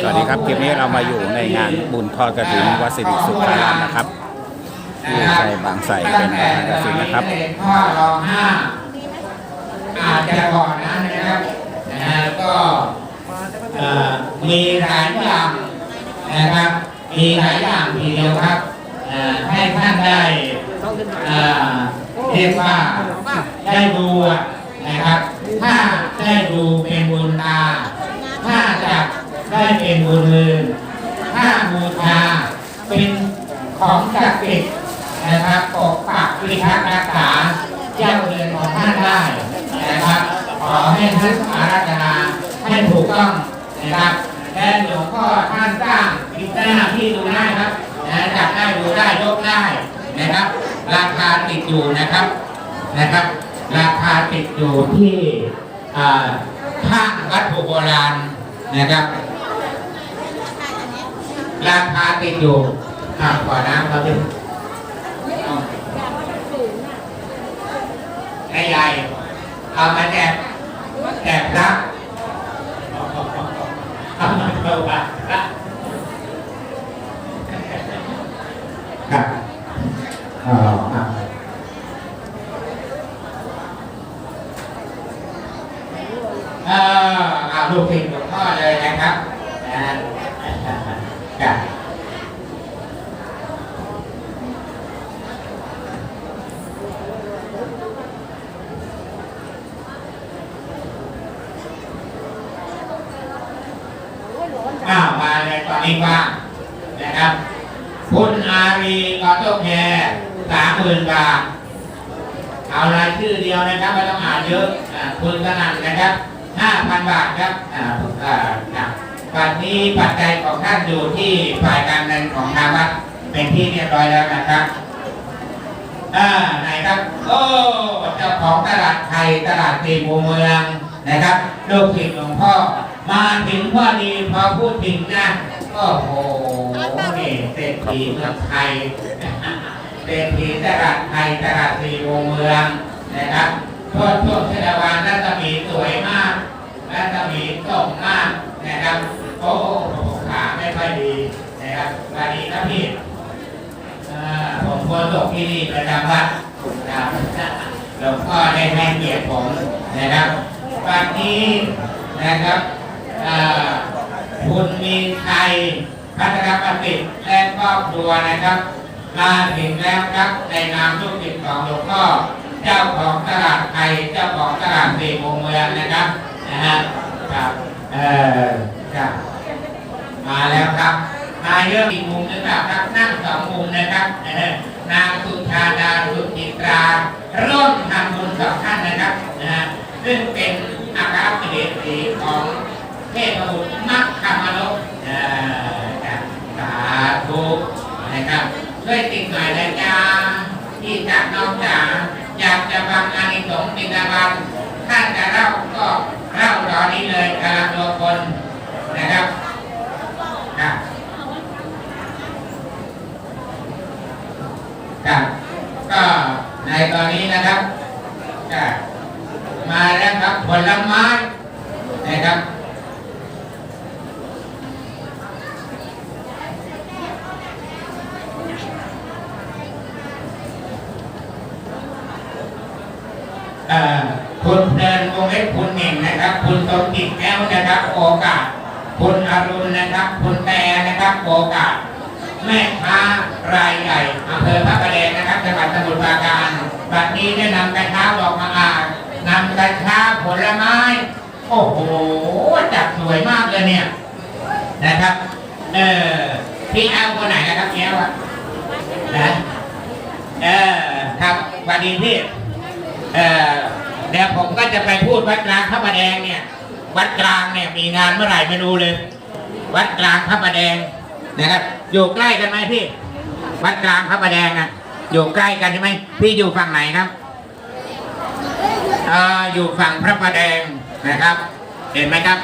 สวัสดีครับคลิปนี้เรามาอยู่ในงานบุญทอดกระถินวัดสิริสุขารามนะครับที่ใจบางใส่เป็นประธานกฐินนะครับพ่อรองห้าอาจจะก่อนนะนะครับนะฮะก็มีหลายอย่างนะครับ มีหลายอย่างทีเดียวครับให้ท่านได้เรียกว่าได้ดูนะครับ ถ้าได้ดูเป็นบุญตาถ้าจะ ได้เป็นบุญมือถ้าบูชาเป็นของศักดิ์สิทธิ์นะครับปกปักพิทักษ์รักษาเจ้าเรือนของท่านได้นะครับ ขอให้ท่านอาราธนาให้ถูกต้องนะครับและหลวงพ่อท่านสร้างพิจารณาที่ดูได้ครับนะจับได้ดูได้ยกได้นะครับ ราคาติดอยู่นะครับนะครับ ราคาติดอยู่ที่ข้างวัตถุโบราณนะครับ ราคาติดอยู่อะขอน้ำครับพี่ไอ้ใหญ่เอามาแจกแจกพระเอามาเอามาครับครับอ๋อครับเออเอาลูกศิษย์หลวงพ่อเลยนะครับ จ้ะอ้าวมาเลยตอนนี้ว่างนะครับ คุณอารีออโต้แคร์สามหมื่นบาท เอารายชื่อเดียวนะครับไม่ต้องอ่านเยอะคุณสนั่นนะครับห้าพันบาทครับอ่าอ่าครั บวันนี้ปัจจัยของท่านอยู่ที่ฝ่ายการเงินของทางวัดเป็นที่เรียบร้อยแล้วนะครับอ่าไหนครับ โอ้เจ้าของตลาดไทยตลาดตีมูเมืองนะครับลูกศิษย์หลวงพ่อมาถึงพอดีพอพูดถึงนะโอ้โหนี่เศรษฐีเมืองไทยเศรษฐีตลาดไทยตลาดตีมูเมืองนะครับทั่วทั่วเทศบาลรัศมีสวยมากรัศมีส่งมากนะครับ โอ้โหขาไม่ค่อยดีนะครับสวัสดีครับพี่ผมโฆษกที่นี่ประจำวัดนะครับหลวงพ่อได้ให้เกียรติผมนะครับวันนี้นะครับคุณมีชัยพัฒนประสิทธิ์และครอบครัวนะครับมาถึงแล้วครับในนามลูกศิษย์ของหลวงพ่อเจ้าของตลาดไทยเจ้าของตลาดสี่มุมเมืองนะครับนะฮะครับเอ่อครับ มาแล้วครับมาเยอะอีกมุมหนึงครับครับ นั่งสองมุมนะครับนางสุชาดาสุจิตราร่วมทำบุญสองท่านนะครับนะฮะซึ่งเป็นอาคาเดสีของเทพบุตรมัคคามนกเอ่อครับสาธุนะครับช่วยติดหน่อยนะจ๊ะที่จากน้องจ๋าอยากจะฟังอานิสงส์ติดาบันท่านจะเล่าก็เล่าตอนนี้เลยกำลังรอคนนะครับ ครับครับก็ในตอนนี้นะครับก็มาแล้วครับผลไม้นะครับเออคุณเดินวงเล็บคุณเน่งนะครับ คุณสมจิตแก้วนะครับ โอกาส คุณอรุณนะครับ คุณแต่นะครับโอกาสแม่ค้ารายใหญ่อำเภอพระประแดงนะครับจังหวัดสมุทรปราการบัดนี้ได้นำกระเช้าดอกมะอางนำกระเช้าผลไม้ โอ้โห จัดสวยมากเลยเนี่ย นะครับ เออพี่แอลคนไหนนะครับแอลอะนะเออครับวัสดีพี่ เออเดี๋ยวผมก็จะไปพูดวัดกลางพระประแดงเนี่ย วัดกลางเนี่ยมีงานเมื่อไหร่ไม่รู้เลย วัดกลางพระประแดงนะครับอยู่ใกล้กันไหมพี่ วัดกลางพระประแดงอะอยู่ใกล้กันใช่ไหมพี่อยู่ฝั่งไหนครับอ่าอยู่ฝั่งพระประแดงนะครับ เห็นไหมครับ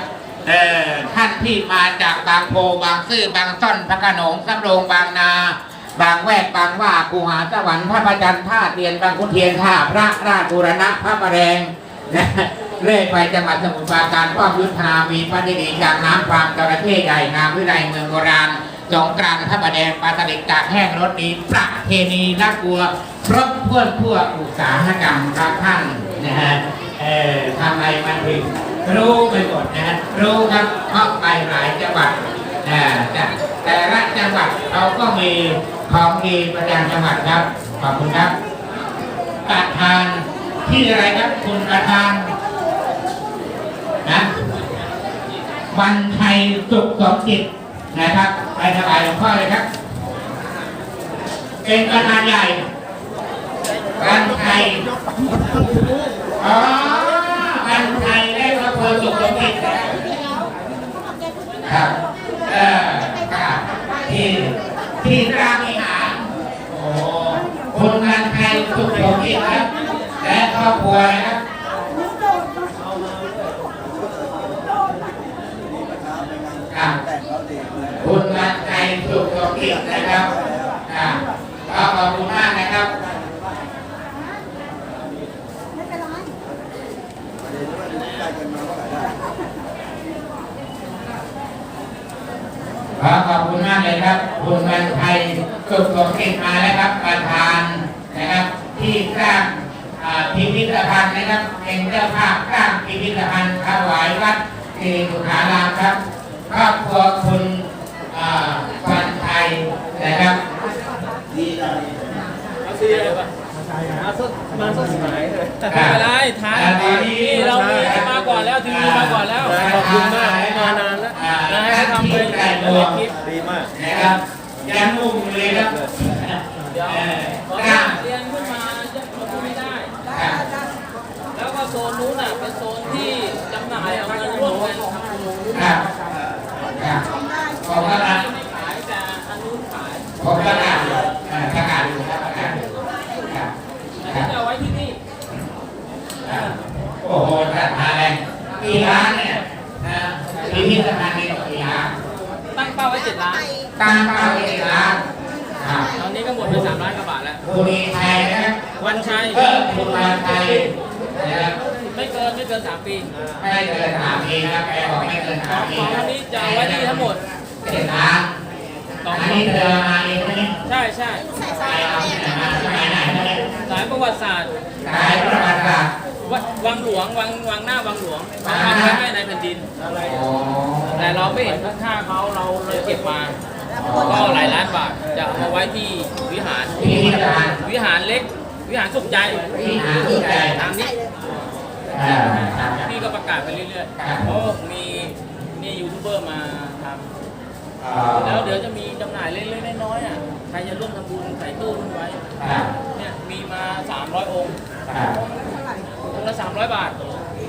เออท่านที่มาจากบางโพบางซื่อบางซ่อนพระขนงสำโรงบางนา บางแวกบางว่ากูหาสวรรค์พระประจันท่าเตียนบางขุนเทียนท่าพระราชบูรณะพระประแดงนะ เรื่อยไปจังหวัดสมุทรปราการป้อมยุทธามีพระดิดีจากน้ำฟาร์มจระเข้ใหญ่งามวิไลเมืองโบราณสงกรานต์พระประแดงปลาสลิดจากแห้งรถดีประเพณีน่ากลัวครบถ้วนทั่วอุตสาหกรรมครับท่านนะฮะเอ่อทำไมมันถึงรู้ไปหมดนะฮะรู้ครับเพราะไปหลายจังหวัดอ่าแต่แต่ละจังหวัดเขาก็มีของดีประจำจังหวัดครับขอบคุณครับประธานที่อะไรครับคุณประธานนะ วันชัยสุขสมจิตนะครับไปถวายหลวงพ่อเลยครับ เป็นประธานใหญ่วันชัยอ๋อวันชัยและพระโพธิ์สุขสมจิตครับเออครับที่ที่รามิหารโอ้คุณกันไทยสุขสมจิตครับและครอบครัวนะครับคุณกันไทยสุขสมจิ ตนะครับอ่าก็ขอบคุณมากนะครับขอขอบคุณมากเลยครับคุณวันไทยสุขสมจิตมาแล้วครับประธานนะครับ ที่สร้างพิพิธภัณฑ์นะครับเป็นเจ้าภาพสร้างพิพิธภัณฑ์ถวายวัดเอสุขารามครับครอบครัวคุณ วันไทยนะครับมาสดสายเลยครับไม่เป็นไรทานอ่าตอนนี้เรามีมาก่อนแล้วทีวีมาก่อนแล้วขอบคุณมากมานานแล้วนะให้ทำเป็นไก่ในตัวคลิปดีมากนะครับยังนุ่มเลยครับเดี๋ยวเรียนขึ้นมาจะมันพูดไม่ได้ แล้วก็โซนนู้นน่ะเป็นโซนที่จำหน่ายเอาเงินร่วมกันครับครับผมก็อ่านไม่ขายแต่อันนู้นขาย ผมก็อ่านอยู่อ่าประกาศอยู่ครับประกาศครับอันครับจะเอาไว้ที่นี่ขับโอ้โหราคาแรงกี่ล้านเนี่ยนะพิพิธภัณฑ์นี่กี่ล้านตั้งเป้าไว้เจ็ดล้านตั้งเป้าไว้กี่ล้านตอนนี้ก็หมดไปสามล้านกว่าบาทแล้วคุณมีไทยนะวันชัยเออคุณมาไทยนะครับไม่เกินไม่เกินสามปี ไม่เกินสามปีนะครับแกบอกไม่เกินสามปีของอันนี้จะไว้ที่ทั้งหมดเจ็ดล้าน องอันนี้เธอมาเองไหมใช่ใช่ไปเอาที่ไหนมาสมัยไหนเนี่ยสายประวัติศาสตร์สายประวัติศาสตร์วัดวังหลวงวังวังหน้าวังหลวงเขาทำไว้ให้ในแผ่นดินโอ้แต่เราไม่เห็นค่าเขาเราเลยเก็บมาก็หลายล้านบาทจะเอามาไว้ที่วิหารพิพิธภัณฑ์วิหารเล็ก วิหารสุขใจวิหารสุขใจทางนี้อ่าครับพี่ก็ประกาศไปเรื่อยครับๆเพราะมีนี่ยูทูบเบอร์มาทอ่าำ แล้วเดี๋ยวจะมีจำหน่ายเล็กๆน้อยๆอะใครจะร่วมทำบุญใส่ตู้มันไว้ครับเนี่ยมีมา 300 องค์ครับองค์ละ300 บาท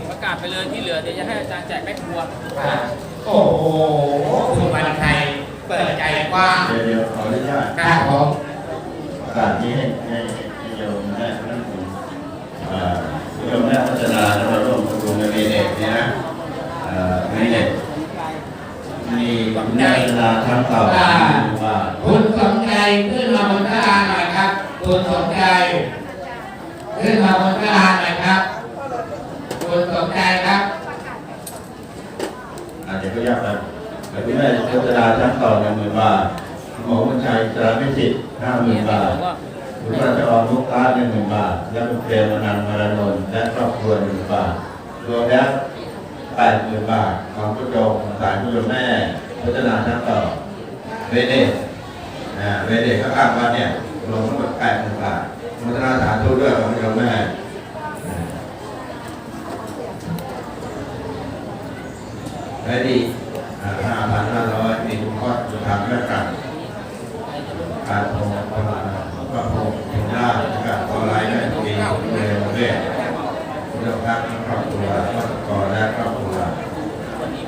ประกาศไปเลยที่เหลือเดี๋ยวจะให้อาจารย์แจกแม่ครัวครับโอ้โหคุณวันไทยเปิดใจกว้างเดี๋ยวเดี๋ยวขออนุญาตครับผมประกาศนี้ให้ให้ให้โยมและท่านผู้เอ่อโยมและพัฒนาและเราร่วมกับกลุ่มในเด็กเนี่ยนะเอ่อในเด็ก มีคุณแม่พัฒนาทั้งเก่าอ่าว่าคุณสนใจขึ้นมาบนกระดานหน่อยครับคุณสนใจขึ้นมาบนกระดานหน่อยครับคุณสนใจครับอาจจะก็ยากนะแต่คุณแม่พัฒนาทั้งเก่าหนึ่งหมื่นบาทหมอบุญชัยจรามิสิทธิ์ห้าหมื่นบาทคุณราชออนลูกค้าหนึ่งหมื่นบาท และคุณเปรมนันมารนนท์และครอบครัวหนึ่งบาท รวมแล้วแปดหมื่นบาท ของผู้ชมสายผู้ชมแม่พัฒนาทั้งต่อเวเดตอ่าเวเดตข้างๆวัดเนี่ยรวมทั้งหมดแปดหมื่นบาทพัฒนาสาธุด้วยของผู้ชมแม่อ่าและดีห้าพันห้าร้อยมีคุณพ่อสุธรรมแม่กันการโทรประมาณก็โทรถึงได้นะครับออนไลน์ได้เองเร็วเรื่อยเรื่องพักครอบครัวครอบครัวและครอบครัว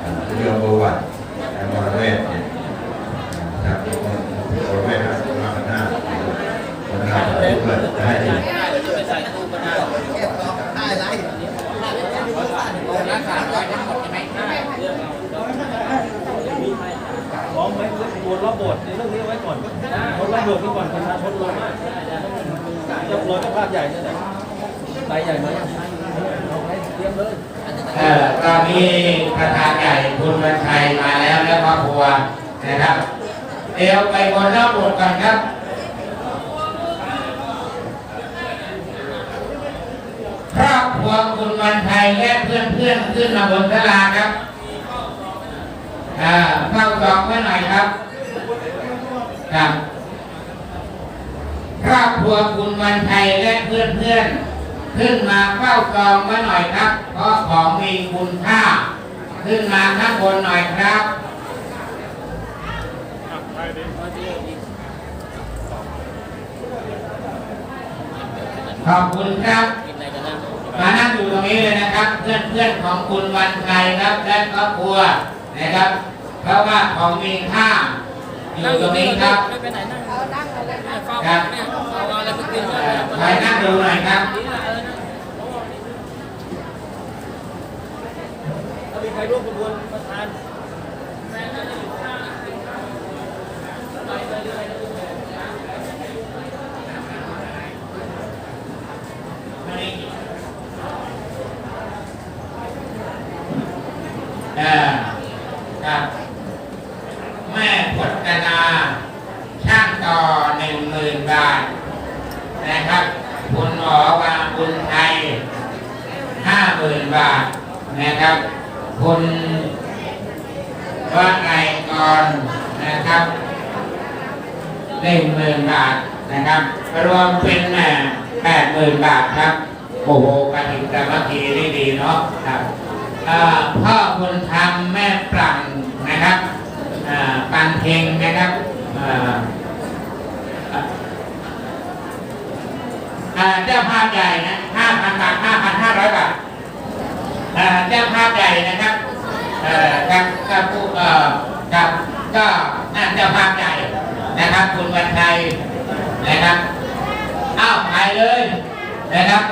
อ่าเรื่องประวัติและมรเวทเนี่ยจากมรเวทนะมาพันห้าคนทำทุกคนจะให้ดี ได้เดี๋ยวจะไปใส่ตู้ก็ได้ องค์ละสามร้อยทั้งหมดใช่ไหม ได้เรื่องเราเรามีใคร พร้อมไหมบนรอบบทในเรื่องนี้เอาไว้ก่อน บนรอบบทนี่ก่อนประชาชนลงมากจะลอยก็ภาพใหญ่เนี่ยแหละไปใหญ่ไหมเตรียมเลยอันเอ่อตอนนี้ประธานใหญ่คุณวันชัยมาแล้วและครอบครัวนะครับ เดี๋ยวไปบนรอบบทกันครับครอบครัวคุณวันชัยและเพื่อนเพื่อนขึ้นมาบนศาลาครับอ่าเฝ้าจองไว้หน่อยครับครับ ครอบครัวคุณวันชัยและเพื่อนเพื่อนๆ ขึ้นมาเฝ้าจองไว้หน่อยครับ เพราะของมีคุณค่า ขึ้นมาข้างบนหน่อยครับขอบคุณครับ มานั่งอยู่ตรงนี้เลยนะครับ เพื่อนเพื่อนๆของคุณวันชัยครับและครอบครัวนะครับ เพราะว่าของมีค่า อยู่ตรงนี้ครับไม่ไปไหนนั่งเฝ้าครับเนี่ยเอาอะไรไปกินเนี่ยไปนั่งดูหน่อยครับถ้ามีใครร่วมกระบวนประธานเอ่อครับแม่พจนาช่าง ต่อหนึ่งหมื่นบาท นะครับ คุณหมอวางบุญไทยห้าหมื่นบาทนะครับ คุณว่าไงกรนะครับหนึ่งหมื่นบาทนะครับ รวมเป็นแปดหมื่นบาทครับโอ้โหกระถิ่นสามัคคีได้ดีเนาะครับพ่อบุญธรรมแม่ปรังนะครับอ่าปันเทงนะครับอ่าอ่า อ่าเจ้าภาพใหญ่นะห้าพันบาทห้าพันห้าร้อยบาทอ่าเจ้าภาพใหญ่นะครับกับกับผู้กับก็นั่นเจ้าภาพใหญ่นะครับ คุณวันชัยนะครับอ้าวไปเลยนะครับ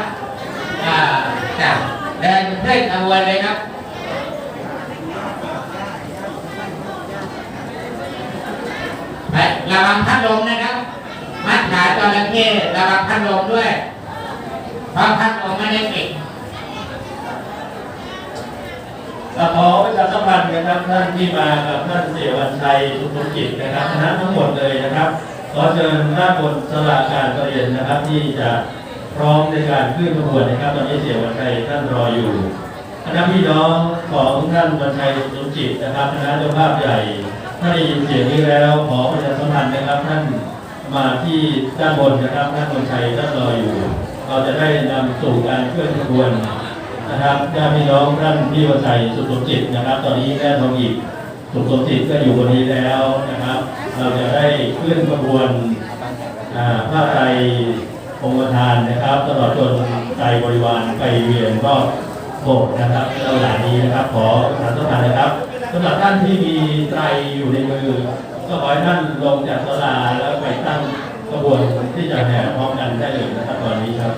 อ่าจ้ะเดินเส้นขบวนเลยครับไประวังพัดลมนะ จระเข้ระวังพัดลมด้วย เพราะพัดลมไม่ได้ปิดขอประชาสัมพันธ์นะครับท่านที่มากับท่านเสียวันชัยสุขจิตนะครับคณะทั้งหมดเลยนะครับขอเชิญด้านบนสลาการประเรียนนะครับ ที่จะพร้อมในการขึ้นขบวนนะครับ ตอนนี้เสียวันชัยท่านรออยู่คณะพี่น้องของท่านวันชัยสุขจิตนะครับคณะเจ้าภาพใหญ่ถ้าได้ยินเสียงนี้แล้วขอประชาสัมพันธ์นะครับท่าน มาที่ด้านบนนะครับท่านวันชัยท่านรออยู่ เราจะได้นำสู่การเคลื่อนขบวนนะครับญาติพี่น้องท่านพี่วชัยสุขสมจิตนะครับ ตอนนี้แม่ทองอีกสุขสมจิตก็อยู่บนนี้แล้วนะครับ เราจะได้เคลื่อนขบวนผ้าไตรองค์ประธานนะครับ ตลอดจนไตรบริวารไปเวียนรอบโบสถ์นะครับเราหลายนี้นะครับ ขอประทานสัมพันธ์นะครับสำหรับท่านที่มีไตรอยู่ใน ก็ขอให้ท่านลงจากศาลาแล้วไปตั้งขบวนที่จะแห่พร้อมกันได้เลยนะครับตอนนี้ครับ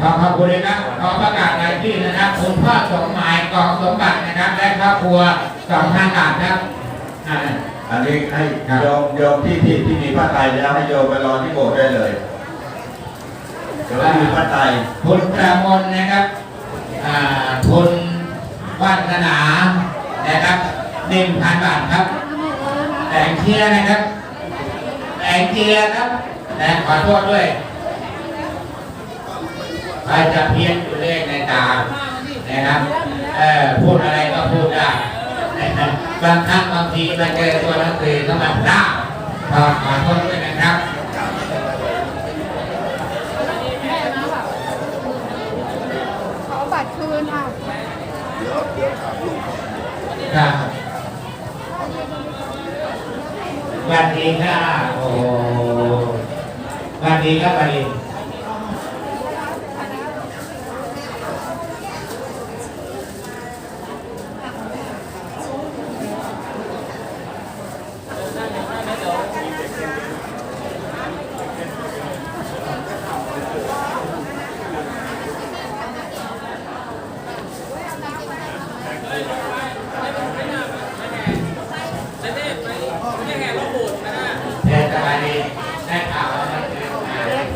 ขอขอบคุณนะครับขอประกาศรายชื่อนะครับคุณพ่อสมหมายกองสมบัตินะครับ และครอบครัวสองพันบาทครับอ่าอันนี้ให้ครับโยมโยมที่ที่ที่มีผ้าไตรแล้วให้โยมไปรอที่โบสถ์ได้เลยโยมที่มีผ้าไตรคุณประมลนะครับอ่าคุณวาสนานะครับหนึ่งพันบาทครับ แต่งเชียร์นะครับ แต่งเชียร์ครับแต่ขอโทษด้วยใครจะเพี้ยนตัวเลขในตานะครับเอ่อพูดอะไรก็พูดได้นะครับบางครั้งบางทีมาเจอตัวหนังสือก็มันได้ขอขอโทษด้วยนะครับขอบัตรคืนอะครับส วันดีค่ะโอ้วันดีครับสวัสดีเทศบาลดีได้ข่าวว่ามันเป็นอ่า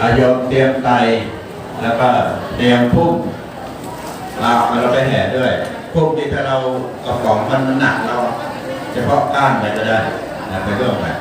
อายมเตรียมไตแล้วก็เตรียมพุ่มเราเอาเราไปแห่ด้วยพุ่มที่ถ้าเรากระป๋องมันหนักเราเฉพาะก้านไปก็ได้นะไปร่วมกัน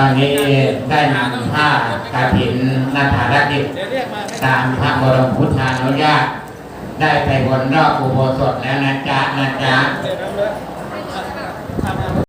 ตอนนี้ได้นำผ้ากระถินนาถารกิจตามพระบรมพุทธานุญาตได้ไปบนรอบอุโบสถแล้วนะจ๊ะนะจ๊ะ